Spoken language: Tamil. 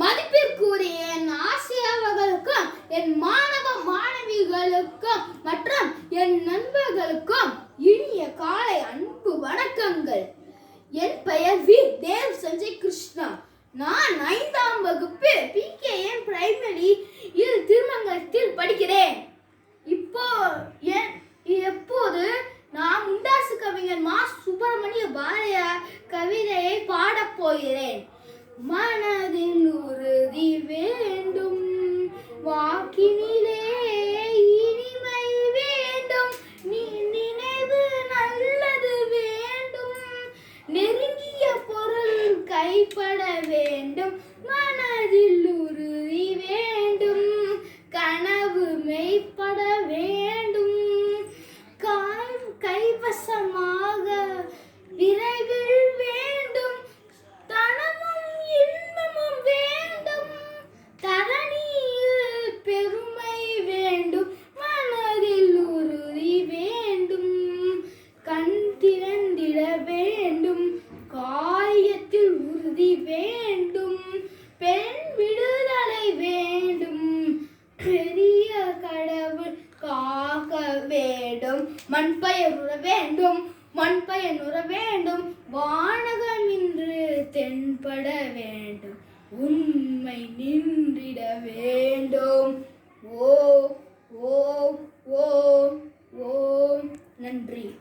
மதிப்பிற்குரிய என் ஆசிரியர்களுக்கும் என் மாணவ மாணவிகளுக்கும் மற்றும் என் நண்பர்களுக்கும் இனிய காலை அன்பு வணக்கங்கள். என் பெயர் வி. தேவ் சஞ்சய் கிருஷ்ணா. நான் ஐந்தாம் வகுப்பு பி கே என் பிரைமரி இல் திருமங்கலத்தில் படிக்கிறேன். இப்போ என் எப்போது நான் முண்டாசு கவிஞர் மா. சுப்பிரமணிய பாரதியார் கவிதையை பாடப் போகிறேன். மனதின் உறுதி வேண்டும். வாக்கினிலே இனிமை வேண்டும். நீ நினைவு நல்லது வேண்டும். நெருங்கிய பொருள் கைப்பட வேண்டும். வேண்டும். மண்பயர் உற வேண்டும். மண்பயன் உற வேண்டும். வானகம் இன்று தென்பட வேண்டும். உண்மை நின்றிட வேண்டும். ஓ ஓ ஓ ஓ. நன்றி.